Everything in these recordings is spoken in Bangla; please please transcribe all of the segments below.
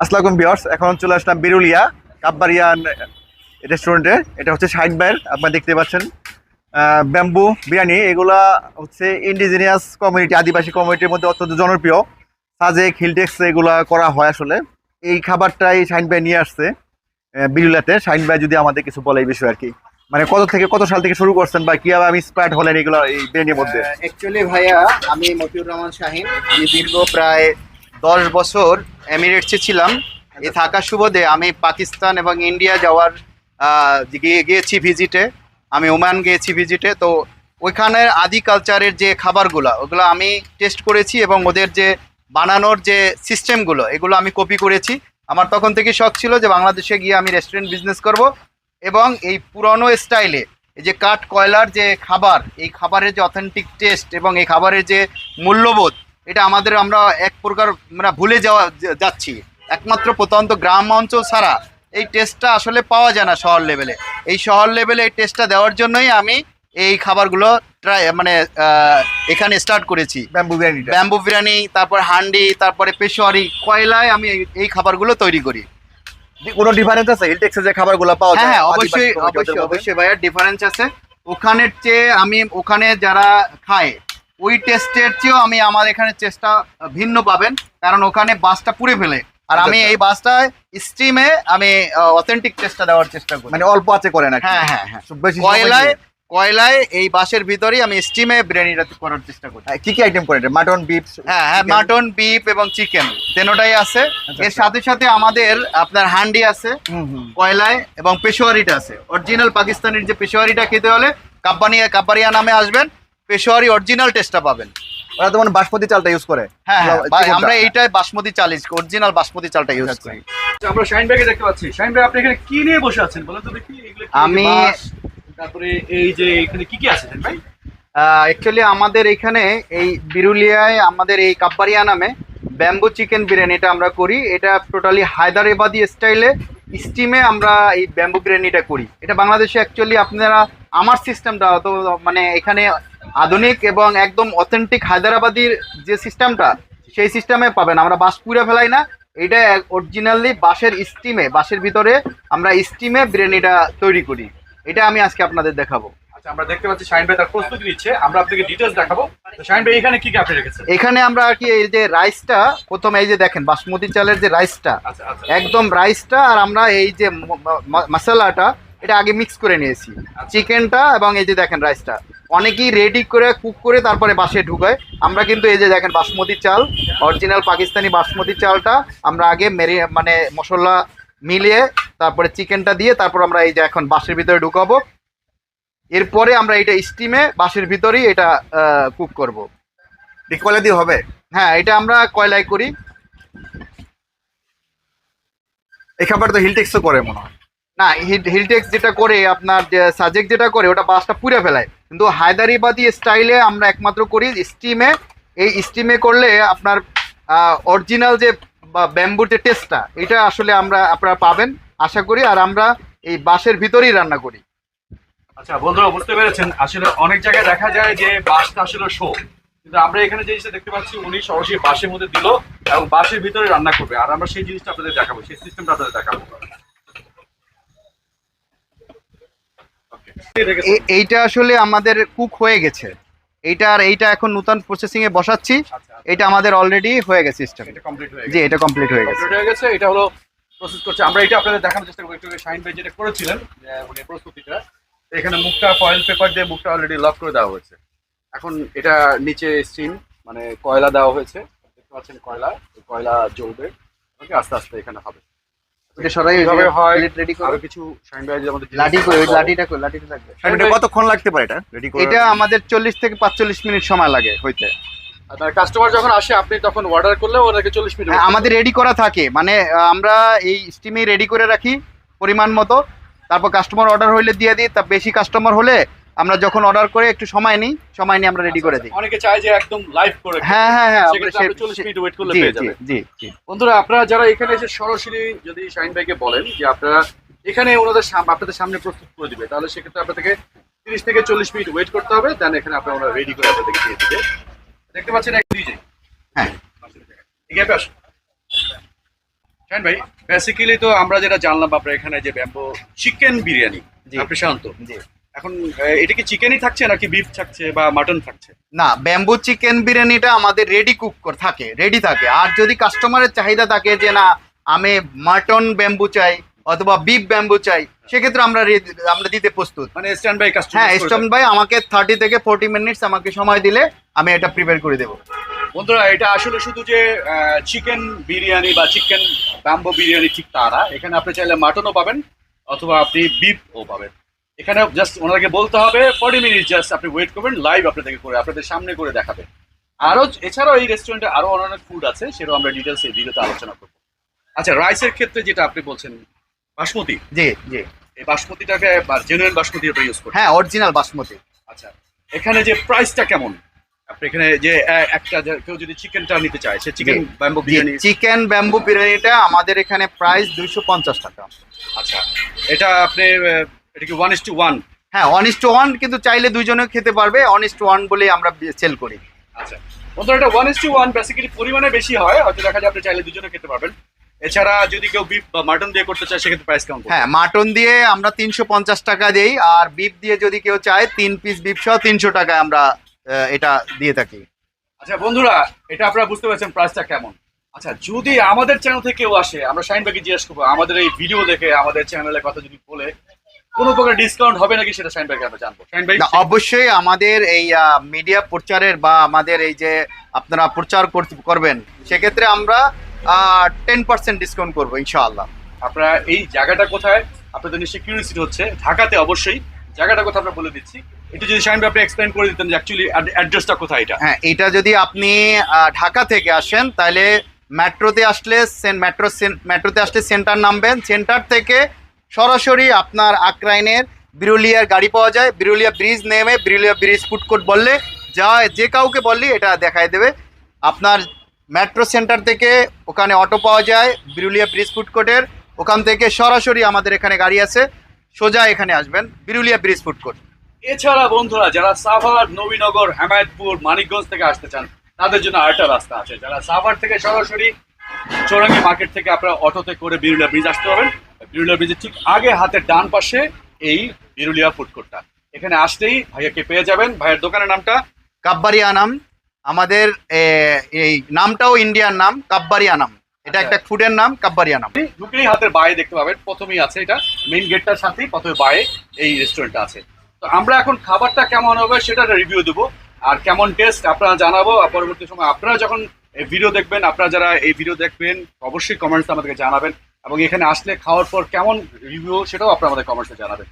আসসালাম বিয়ার্স এখন চলে আসলাম বিরুলিয়া কাব্বারিয়ান রেস্টুরেন্টে এটা হচ্ছে শাহিন ভাইয়ের আপনারা দেখতে পাচ্ছেন। ব্যাম্বু, বিরিয়ানি, এগুলা হচ্ছে ইন্ডিজিনিয়াস কমিউনিটি আদিবাসী কমিউনিটির মধ্যে অত্যন্ত জনপ্রিয়। সাজেক, হিলটেক্স এগুলা করা হয় আসলে। এই খাবারটাই ভাই নিয়ে আসছে শাহিন ভাই যদি আমাদের কিছু বলে এই বিষয়ে আর কি। মানে কত থেকে, কত সাল থেকে শুরু করছেন বা কীভাবে আমি ইন্সপায়ার্ড হলেন এগুলো এই বিরিয়ানির মধ্যে? অ্যাকচুয়ালি ভাইয়া, আমি মতিউর রহমান শাহিন। আমি দীর্ঘ প্রায় দশ বছর এমিরেটসে ছিলাম। এ থাকার সুবাদে আমি পাকিস্তান এবং ইন্ডিয়া যাওয়ার গিয়েছি ভিজিটে। আমি ওমান গিয়েছি ভিজিটে। তো ওইখানের আদি কালচারের যে খাবারগুলো ওগুলো আমি টেস্ট করেছি এবং ওদের যে বানানোর যে সিস্টেমগুলো এগুলো আমি কপি করেছি। আমার তখন থেকে শখ ছিল যে বাংলাদেশে গিয়ে আমি রেস্টুরেন্ট বিজনেস করব এবং এই পুরনো স্টাইলে এই যে কাঠ কয়লার যে খাবার এই খাবারের যে অথেন্টিক টেস্ট এবং এই খাবারের যে মূল্যবোধ এটা আমাদের আমরা এক প্রকার আমরা ভুলে যাওয়া যাচ্ছি। একমাত্র প্রত্যন্ত গ্রাম অঞ্চল ছাড়া এই টেস্টটা আসলে পাওয়া যায় না শহর লেভেলে এই শহর লেভেলে এই টেস্টটা দেওয়ার জন্যই আমি এই খাবারগুলো ট্রাই মানে এখানে স্টার্ট করেছি। ব্যাম্বু বিরিয়ানি ব্যাম্বু বিরিয়ানি তারপর হান্ডি তারপরে পেশোয়ারি কয়লায় আমি এই- এই খাবারগুলো তৈরি করি। কোনো ডিফারেন্স আছে? হিলটেক্সে যে খাবারগুলো পাওয়া যায় হ্যাঁ হ্যাঁ অবশ্যই অবশ্যই অবশ্যই ভাইয়া ডিফারেন্স আছে। ওখানের চেয়ে আমি ওখানে যারা খায় ওই টেস্টের চেয়েও আমি আমার এখানে চেষ্টা ভিন্ন পাবেন কারণ ওখানে বাসটা পুড়ে ফেলে। আর আমি আচ্ছা। এই বাসটায় স্টিমে আমি অথেন্টিক টেস্টটা দেওয়ার চেষ্টা করি। মানে অল্প আছে করে না হ্যাঁ হ্যাঁ হ্যাঁ। কয়লায় কয়লায় এই বাসের ভিতরেই আমি স্টিমে বিরিয়ানিটা করার চেষ্টা করি। হ্যাঁ, কি কি আইটেম করে মাটন বিফ হ্যাঁ হ্যাঁ মাটন বিফ এবং চিকেন তেনোটাই আছে। আচ্ছা, এর আচ্ছা। সাথে সাথে আমাদের আপনার হান্ডি আছে কয়লায় এবং পেশোয়ারিটা আছে। অরিজিনাল পাকিস্তানের যে পেশোয়ারিটা খেতে হলে কাব্বানিয়া কাব্বারিয়া নামে আসবেন। পেশোয়ারি অরিজিনাল টেস্টটা পাবেন। ওরা তো মানে বাসমতি চালটা ইউজ করে। হ্যাঁ হ্যাঁ? আমরা এইটাই বাসমতি চাল ইউজ অরিজিনাল বাসমতি চালটা ইউজ আচ্ছা। করি। আচ্ছা, আমরা শাহিন ব্যাগে দেখতে পাচ্ছি। শাহিন ব্যাগ আপনি এখানে কি নিয়ে বসে আছেন? বলেন তো দেখি এগুলো কি? আমি- তারপরে এই যে এখানে কি কি আছে ভাই? অ্যাকচুয়ালি আমাদের এখানে এই বিরুলিয়ায় আমাদের এই কাব্বারিয়া নামে ব্যাম্বু চিকেন বিরিয়ানিটা আমরা করি। এটা টোটালি হায়দারাবাদি স্টাইলে স্টিমে আমরা এই ব্যাম্বু বিরিয়ানিটা করি। এটা বাংলাদেশে অ্যাকচুয়ালি আপনারা আমার সিস্টেমটা তো মানে এখানে আধুনিক এবং একদম অথেন্টিক হায়দ্রাবাদির যে সিস্টেমটা সেই সিস্টেমে পাবেন। আমরা বাঁশ পুড়ে ফেলাই না। এটা অরিজিনালি বাঁশের স্টিমে বাঁশের ভিতরে আমরা স্টিমে বিরিয়ানিটা তৈরি করি। এটা আমি আজকে আপনাদের দেখাবো। আচ্ছা আমরা দেখতে পাচ্ছি শাহিন ভাই তার প্রস্তুতি নিচ্ছে। আমরা আপনাকে ডিটেলস দেখাবো। শাহিন ভাই এখানে কি কি আপনি রেখেছেন? এখানে আমরা আর কি এই যে রাইসটা প্রথমে এই যে দেখেন বাসমতি চালের যে রাইসটা আচ্ছা আচ্ছা। একদম রাইসটা আর আমরা এই যে মশলাটা এটা আগে মিক্স করে নিয়েছি। চিকেনটা এবং এই যে দেখেন রাইসটা অনেকেই রেডি করে কুক করে তারপরে বাসে ঢুকায়। আমরা কিন্তু এই যে দেখেন বাসমতি চাল অরিজিনাল পাকিস্তানি বাসমতি চালটা আমরা আগে মেরি মানে মশলা মিলিয়ে তারপরে চিকেনটা দিয়ে তারপর আমরা এই যে এখন বাসের ভিতরে ঢুকাবো। এরপরে আমরা এটা স্টিমে বাসের ভিতরেই এটা কুক করব। কয়লা দিয়ে হবে? হ্যাঁ এটা আমরা কয়লায় করি। এই খাবার তো হিলটেক্সও করে মনে হয়। না হিল- হিলটেক্স যেটা করে, আপনার যে সাজেক যেটা করে, ওটা বাসটা পুড়ে ফেলায়। কিন্তু হায়দারিবাদি স্টাইলে আমরা একমাত্র করি স্টিমে এই স্টিমে করলে আপনার অরিজিনাল যে ব্যাম্বুর যে টেস্টটা এটা আসলে আমরা, আপনারা পাবেন, আশা করি। আর আমরা এই বাসের ভিতরেই রান্না করি। আচ্ছা বন্ধুরা, বুঝতে পেরেছেন? আসলে অনেক জায়গায় দেখা যায় যে বাসটা আসলে শো কিন্তু আমরা এখানে যে জিনিসটা দেখতে পাচ্ছি, উনি সরাসরি বাসের মধ্যে দিল এবং বাসের ভিতরে রান্না করবে। আর আমরা সেই জিনিসটা আপনাদের দেখাবো, সেই সিস্টেমটা আপনাদের দেখাবো Okay. এ- এইটা আসলে আমাদের কুক হয়ে গেছে। এইটা আর এইটা এখন নতুন প্রসেসিং এ বসাচ্ছি। আচ্ছা এটা আমাদের অলরেডি হয়ে গেছে সিস্টেম এটা কমপ্লিট হয়ে জি এটা কমপ্লিট হয়ে গেছে। হয়ে গেছে এটা হলো প্রসেস করছে। আমরা এটা আপনাদের দেখানোর চেষ্টা করব একটু শাহিন ভাই যেটা করেছিলেন উনি প্রস্তুতিটা। এখানে মুখটা ফয়েল পেপার দিয়ে মুখটা অলরেডি লক করে দেওয়া হয়েছে। এখন এটা নিচে স্টিম মানে কয়লা দেওয়া হয়েছে। দেখতে পাচ্ছেন কয়লা কয়লা জ্বলবে। ওকে আস্তে আস্তে এখানে হবে। এটা সরাই কীভাবে হয়? রেডি আরও করে। কিছু শাহিন ভাই আমাদের লাঠি করে ওই লাঠিটা করে লাঠিটা থাকবে এটা কতক্ষণ লাগতে পারে এটা? রেডি করে এটা আমাদের চল্লিশ থেকে পাঁচচল্লিশ মিনিট সময় লাগে হইতে। আপনার কাস্টমার যখন আসে আপনি তখন অর্ডার করলে ওনাকে মিনিট হ্যাঁ, আমাদের রেডি করা থাকে। মানে আমরা এই স্টিমে রেডি করে রাখি পরিমাণ মতো। তারপর কাস্টমার অর্ডার হইলে দিয়ে দিই। তা বেশি কাস্টমার হলে আমরা যখন অর্ডার করে একটু সময় নিই সময় নিয়ে আমরা রেডি করে দিই। অনেকে চায় যে একদম লাইভ করে হ্যাঁ হ্যাঁ হ্যাঁ সেক্ষেত্রে আপনি সে- 40 মিনিট ওয়েট করলে পেয়ে যাবেন। জি জি। বন্ধুরা আপনারা যারা এখানে এসে সরাসরি যদি শাহিন ভাইকে বলেন যে আপনারা এখানে ওনাদের আপনাদের সামনে প্রস্তুত করে দিবে তাহলে সেক্ষেত্রে আপনাদেরকে তিরিশ থেকে চল্লিশ মিনিট ওয়েট করতে হবে দেন এখানে আপনারা ওনারা রেডি করে আপনাদেরকে দিয়ে দিবে। দেখতে পাচ্ছেন এক ডিজে হ্যাঁ। গ্যাপে আসুন। শাহিন ভাই বেসিক্যালি তো আমরা যেটা জানলাম আপনার এখানে যে ব্যাম্বো চিকেন বিরিয়ানি জি। আপনি শান্ত। জি। এখন এটা কি চিকেনই থাকছে নাকি বিফ থাকছে বা মাটন থাকছে? না ব্যাম্বু চিকেন বিরিয়ানিটা আমাদের রেডি কুক থাকে রেডি থাকে। আর যদি কাস্টমারের চাহিদা থাকে যে না আমি মাটন ব্যাম্বু চাই অথবা বিফ ব্যাম্বু চাই সেক্ষেত্রে আমরা আমরা দিতে প্রস্তুত। মানে স্ট্যান্ড বাই কাস্টমার হ্যাঁ স্টম ভাই আমাকে থার্টি থেকে ফোর্টি মিনিটস আমাকে সময় দিলে আমি এটা প্রিপেয়ার করে দেবো। বন্ধুরা এটা আসলে শুধু যে চিকেন বিরিয়ানি বা চিকেন ব্যাম্বো বিরিয়ানি ঠিক তা না। এখানে আপনি চাইলে মাটনও পাবেন অথবা আপনি বিফও পাবেন। এখানে জাস্ট ওনাকে বলতে হবে ফর্টি মিনিট জাস্ট আপনি ওয়েট করবেন লাইভ আপনাদেরকে করে আপনাদের সামনে করে দেখাবে। আরও এছাড়াও এই রেস্টুরেন্টে আরও অনেক ফুড আছে সেটাও আমরা ডিটেলস এই ভিডিওতে আলোচনা করব। আচ্ছা রাইসের ক্ষেত্রে যেটা আপনি বলছেন বাসমতি? জি জি। এই বাসমতিটাকে জেনুইন বাসমতি আপনি ইউজ করবেন হ্যাঁ অরিজিনাল বাসমতি। আচ্ছা এখানে যে প্রাইসটা কেমন? আপনি এখানে যে একটা কেউ যদি চিকেনটা নিতে চায় সে chicken. Bamboo biryani chicken bamboo বিরিয়ানিটা আমাদের এখানে প্রাইস দুইশো পঞ্চাশ টাকা। আচ্ছা এটা আপনি এটা কি ওয়ান ইস টু ওয়ান হ্যাঁ অনিস্ট ওয়ান কিন্তু চাইলে দুজনে খেতে পারবে। অনিস্ট ওয়ান বলে আমরা সেল করি। আচ্ছা। বন্ধুরা এটা one is to one basically পরিমাণে বেশি হয় হয়তো দেখা যায় আপনি চাইলে দুজনে খেতে পারবেন। এছাড়া যদি কেউ বিফ বা মাটন দিয়ে করতে চায় সেক্ষেত্রে প্রাইস কেমন হ্যাঁ মাটন দিয়ে আমরা তিনশো পঞ্চাশ টাকা দিই আর বিফ দিয়ে যদি কেউ চায় তিন পিস বিফ সহ তিনশো টাকায় আমরা এটা দিয়ে থাকি। আচ্ছা বন্ধুরা এটা আপনারা বুঝতে পারছেন প্রাইসটা কেমন। আচ্ছা যদি আমাদের চ্যানেল থেকে কেউ আসে আমরা ভাইকে জিজ্ঞেস করব আমাদের এই ভিডিও দেখে আমাদের চ্যানেলের কথা যদি বলে কোনো প্রকার ডিসকাউন্ট হবে নাকি সেটা শাইন ভাইকে আমরা জানব। শাইন ভাই অবশ্যই আমাদের এই মিডিয়া প্রচারের বা আমাদের এই যে আপনারা প্রচার করবেন সেক্ষেত্রে আমরা টেন পার্সেন্ট ডিসকাউন্ট করব ইনশাআল্লাহ। আপনারা এই জায়গাটা কোথায়? আপনাদের নিশ্চয়ই কিউরিয়াসিটি হচ্ছে। ঢাকাতে অবশ্যই। জায়গাটা কোথায় আমরা বলে দিচ্ছি। একটু যদি শাইন ভাই আপনি এক্সপ্লেন করে দিতেন যে অ্যাকচুয়ালি অ্যাড্রেসটা কোথায় এটা। হ্যাঁ এটা যদি আপনি ঢাকা থেকে আসেন তাহলে মেট্রোতে আসলে সেন- মেট্রো মেট্রোতে আসলে সেন্টার নামবেন। সেন্টার থেকে সরাসরি আপনার আক্রাইনের বিরুলিয়ার গাড়ি পাওয়া যায়। বিরুলিয়া ব্রিজ নেমে বিরুলিয়া ব্রিজ ফুড কোর্ট বললে যা যে কাউকে বললি এটা দেখায় দেবে। আপনার মেট্রো সেন্টার থেকে ওখানে অটো পাওয়া যায়, বিরুলিয়া ব্রিজ ফুড কোর্টের ওখান থেকে সরাসরি আমাদের এখানে গাড়ি আছে। সোজা এখানে আসবেন, বিরুলিয়া ব্রিজ ফুড কোর্ট এছাড়া বন্ধুরা, যারা সাভার, নবীনগর, হেমায়তপুর, মানিকগঞ্জ থেকে আসতে চান, তাদের জন্য আরেকটা রাস্তা আছে। যারা সাভার থেকে সরাসরি, চৌরাঙ্গি মার্কেট থেকে আপনারা অটোতে করে বিরুলিয়া ব্রিজ আসতে পারবেন। বিরুলিয়া ব্রিজের ঠিক আগে হাতের ডান পাশে এই বিরুলিয়া ফুড কোর্টটা। এখানে আসলেই ভাইয়াকে পেয়ে যাবেন? ভাইয়ের দোকানের নামটা? কাব্বারি আনাম আমাদের এই নামটাও ইন্ডিয়ান নাম কাব্বারি আনাম এটা একটা ফুডের নাম কাব্বারি আনাম ঢুকলেই হাতের বাইরে দেখতে পাবেন। প্রথমেই আছে এটা। মেইন গেটটার সাথেই প্রথমে বাইরে এই রেস্টুরেন্টটা আছে। তো আমরা এখন খাবারটা কেমন হবে সেটা রিভিউ দেবো। আর কেমন টেস্ট আপনারা জানাব। পরবর্তী সময় আপনারা যখন ভিডিও দেখবেন আপনারা যারা এই ভিডিও দেখবেন অবশ্যই কমেন্টস আমাদেরকে জানাবেন। এবং এখানে আসলে খাওয়ার পর কেমন রিভিউ সেটাও আপনারা আমাদের কমেন্টসে জানাবেন।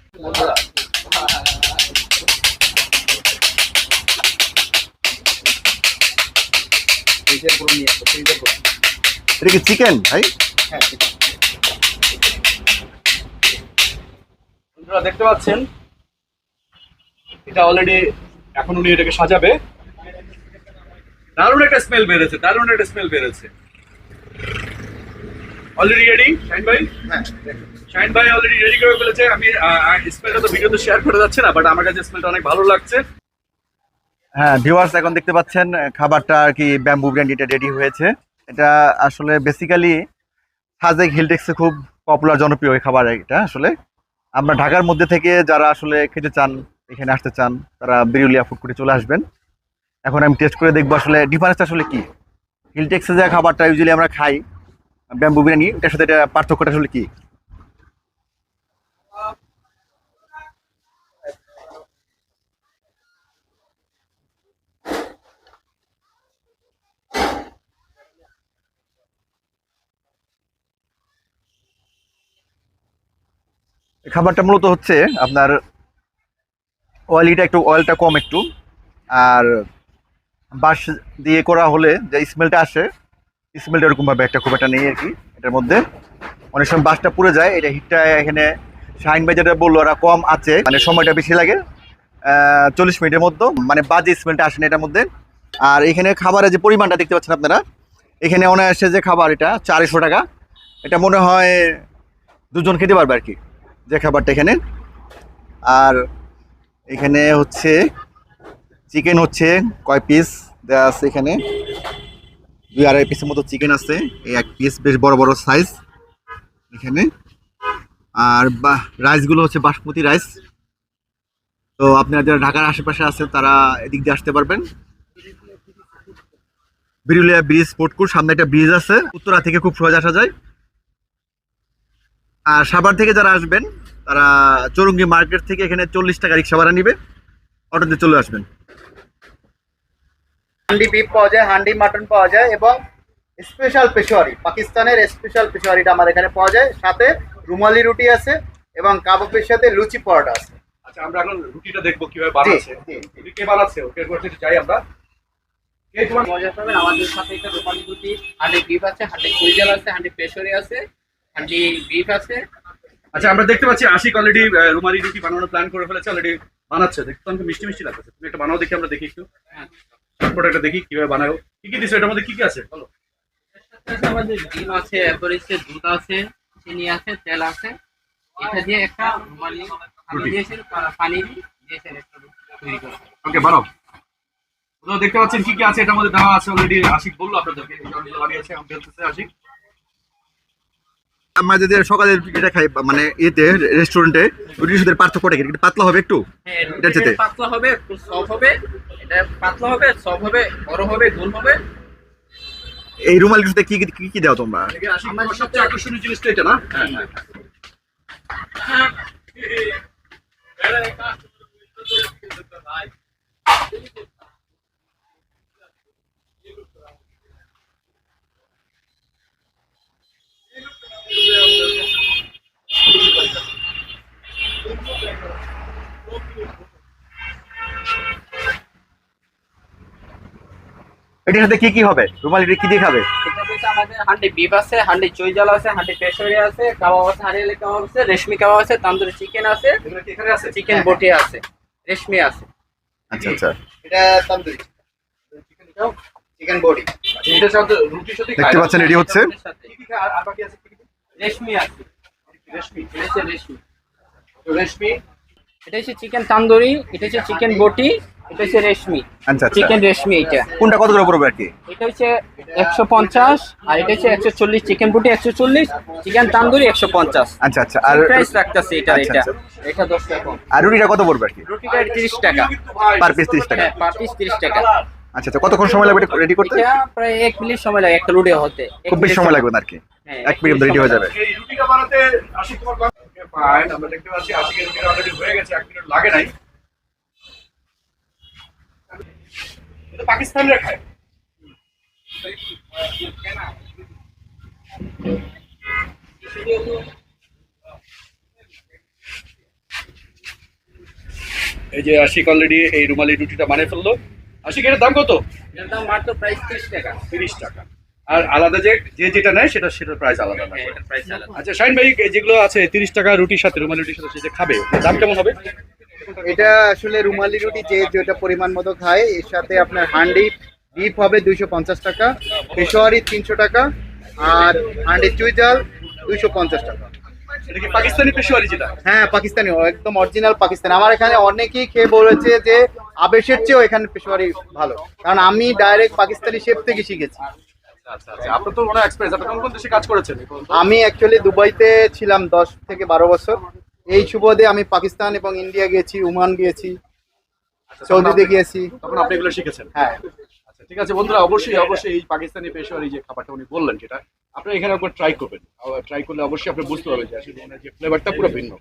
এটা কি চিকেন ভাই? বন্ধুরা দেখতে পাচ্ছেন? এটা অলরেডি এখন উনি এটাকে সাজাবে। দারুণ একটা স্মেল বেরোচ্ছে দারুণ একটা স্মেল বেরোচ্ছে। অলরেডি রেডি শাইন ভাই শাইন ভাই অলরেডি রেডি করে ফেলেছে। আমি স্মেলটা তো ভিডিওতে শেয়ার করে যাচ্ছে না বাট আমার কাছে স্মেলটা অনেক ভালো লাগছে। হ্যাঁ ভিউয়ার্স এখন দেখতে পাচ্ছেন খাবারটা আর কি ব্যাম্বু ব্র্যান্ডিটা রেডি হয়েছে। এটা আসলে বেসিক্যালি সাজেক হিলটেক্সে খুব পপুলার জনপ্রিয় এই খাবার এটা আসলে। আমরা ঢাকার মধ্যে থেকে যারা আসলে খেতে চান এখানে আসতে চান তারা বিরুলিয়া ফুড কোর্টে চলে আসবেন। এখন আমি টেস্ট করে দেখব আসলে ডিফারেন্সটা আসলে কি। হিলটেক্সে যে খাবারটা ইউজুয়ালি আমরা খাই ব্যাম্বু বিরিয়ানি, এটার সাথে এটা পার্থক্যটা আসলে কি? খাবারটা মূলত হচ্ছে আপনার অয়েলিটা একটু অয়েলটা কম একটু, আর বাঁশ দিয়ে করা হলে যে স্মেলটা আসে স্মেলটা এরকমভাবে একটা খুব একটা নেই আর কি, এটার মধ্যে। অনেক সময় বাসটা পুড়ে যায়, এটা হিটটা এখানে শাইন বাই যেটা বলল, ওরা কম আছে মানে সময়টা বেশি লাগে চল্লিশ মিনিটের মধ্যে মানে বাজে স্মেলটা আসে না এটার মধ্যে। আর এখানে খাবারের যে পরিমাণটা দেখতে পাচ্ছেন আপনারা, এখানে অনায়াসে যে খাবার এটা চারশো টাকা, এটা মনে হয় দুজন খেতে পারবে আর কি, যে খাবারটা এখানে। আর এখানে হচ্ছে চিকেন হচ্ছে, কয় পিস দেওয়া আছে এখানে। দুই আড়াই পিসের মতো চিকেন আছে। এই এক পিস বেশ বড় বড় সাইজ এখানে। আর রাইসগুলো হচ্ছে বাসমতি রাইস তো আপনারা যারা ঢাকার আশেপাশে আছেন, তারা এদিক দিয়ে আসতে পারবেন। বিরুলিয়া ব্রিজ স্পোর্টকুর সামনে একটা ব্রিজ আছে। উত্তরা থেকে খুব সহজ আসা যায়। আর সাভার থেকে যারা আসবেন, তারা চৌরঙ্গি মার্কেট থেকে এখানে চল্লিশ টাকা রিক্সা ভাড়া নিবে। অটোতে চলে আসবেন। হান্ডি বিফ পাওয়া যায় হান্ডি মাটন পাওয়া যায় এবং স্পেশাল পেশোয়ারি পাকিস্তানের স্পেশাল পেশোয়ারিটা আমার এখানে পাওয়া যায়। সাথে রুমালি রুটি আছে এবং কাবাবের সাথে লুচি পরোটা আছে। আচ্ছা আমরা এখন রুটিটা দেখব কীভাবে বানাচ্ছে। কে বানাচ্ছে? ওকে করতে চাই আমরা। কে তোমার মজা পাবেন আমাদের সাথে এটা রুমালি রুটি হান্ডি বিফ আছে হান্ডি কুইজাল আছে হান্ডি পেশরি আছে হান্ডি বিফ আছে। আচ্ছা আমরা দেখতে পাচ্ছি আশিক অলরেডি রুমালি রুটি বানানোর প্ল্যান করে ফেলেছে অলরেডি বানাচ্ছে। দেখতে তো আমাকে মিষ্টি মিষ্টি লাগছে তুমি একটা বানাও দেখি আমরা দেখি একটু। একটা দেখি কীভাবে বানাবো কি কি দিছো এটার মধ্যে কি কি আছে? বলো। আমাদের ডিম আছে এরপর দুধ আছে চিনি আছে তেল আছে। এটা দিয়ে একটা মানে পানি। দিয়েছেন একটা তৈরি করে ওকে বানাও। তো দেখতে পাচ্ছেন কি কি আছে এটার মধ্যে দেওয়া আছে অলরেডি আশিক বলল আপনাদেরকে বানিয়েছে আমি আশিক। আমরা যদি সকালের এটা খাই মানে এতে রেস্টুরেন্টে রুটির সাথে পার্থক্যটা কি? একটু পাতলা হবে একটু? হ্যাঁ সাথে? রুটিটা পাতলা হবে একটু সফট হবে এটা পাতলা হবে সফট হবে বড় হবে গোল হবে। এই রুমাল সাথে কি কি- কি কি দাও তোমরা? আশিক তোমার সবচেয়ে আকর্ষণীয় জিনিসটা এটা না? হ্যাঁ। এটার সাথে কি কি হবে? রুমাল এটা কি দিয়ে খাবে? আমাদের হান্ডি বিফ আছে হান্ডি চুইজাল আছে হান্ডি পেশরি আছে কাবাব আছে হারিয়ালি কাবাব আছে রেশমি কাবাব আছে তান্দুরি চিকেন আছে এখানে আছে? চিকেন বটি আছে রেশমি আছে। আচ্ছা আচ্ছা। এটা তন্দুরি। চিকেন বডি আচ্ছা, এটার সাথে রুটির সাথে দেখতে পাচ্ছেন এটি হচ্ছে কি কি আর বাকি আছে? রেশমি আছে। রেশমি এটা রেশমি। রেশমি এটা হচ্ছে চিকেন তান্দুরি এটা হচ্ছে চিকেন বটি এটা হচ্ছে রেশমি। আচ্ছা আচ্ছা। চিকেন রেশমি এটা কোনটা কত করে পড়বে আর কি? এটা হচ্ছে একশো পঞ্চাশ আর এটা হচ্ছে একশো চল্লিশ চিকেন বটি একশো চল্লিশ চিকেন তান্দুরি একশো পঞ্চাশ। আচ্ছা আচ্ছা। আর প্রাইস রাখতেছে এটা আচ্ছা, এটা। আচ্ছা। এটা দশ টাকা আর রুটিটা কত পড়বে আর কি? রুটিটা তিরিশ টাকা। পার পিস তিরিশ টাকা। হ্যাঁ পার পিস তিরিশ টাকা। আচ্ছা আচ্ছা। কতক্ষণ সময় লাগবে রেডি করতে? প্রায় এক মিনিট সময় লাগে একটা রুটি হতে। খুব বেশি সময়। লাগবে না আর কি? এক মিনিট রেডি হয়ে যাবে। এই রুটিটা বানাতে আশিক তোমার ফাইন আমরা দেখতে পাচ্ছি আশিকের রুটিটা অলরেডি হয়ে গেছে এক মিনিট লাগে নাই। এটা পাকিস্তানিরা খায়। এই যে আশিক অলরেডি এই রুমালি রুটিটা বানিয়ে ফেলল। আশিক এটার দাম কত? এটার দাম মাত্র প্রাইস তিরিশ টাকা। তিরিশ টাকা। আর আলাদা যে যে যেটা নেয় সেটা সেটার প্রাইস আলাদা হ্যাঁ আলাদা। আচ্ছা শাইন ভাই যেগুলো আছে তিরিশ টাকা রুটির সাথে রুমালি রুটির সাথে সেটা খাবে দাম কেমন হবে? এটা আসলে রুমালি রুটি যে যেটা পরিমাণ মতো খায় এর সাথে আপনার হান্ডি বিফ হবে দুইশো পঞ্চাশ টাকা পেশোয়ারি তিনশো টাকা আর হান্ডি চুইজাল দুইশো পঞ্চাশ টাকা। এটা কি পাকিস্তানি পেশোয়ারি যেটা? হ্যাঁ পাকিস্তানি একদম অরিজিনাল পাকিস্তানি। আমার এখানে অনেকেই খেয়ে বলেছে যে আবেশের চেয়েও এখানে পেশোয়ারি ভালো। কারণ আমি ডাইরেক্ট পাকিস্তানি শেফ থেকে শিখেছি। আচ্ছা, আচ্ছা। আমি অ্যাকচুয়ালি দুবাইতে ছিলাম দশ থেকে বারো বছর। এই সুবাদে আমি পাকিস্তান এবং ইন্ডিয়া গিয়েছি উমান গিয়েছি আচ্ছা, সৌদিতে গিয়েছি। তখন আপনি এগুলো শিখেছেন? হ্যাঁ। আচ্ছা ঠিক আছে বন্ধুরা অবশ্যই অবশ্যই এই পাকিস্তানি পেশোয়ারি যে খাবারটা উনি বললেন যেটা আপনি এখানে একবার ট্রাই করবেন। ট্রাই করলে অবশ্যই আপনি বুঝতে পারবেন যে আসলে যে ফ্লেভারটা পুরো ভিন্ন।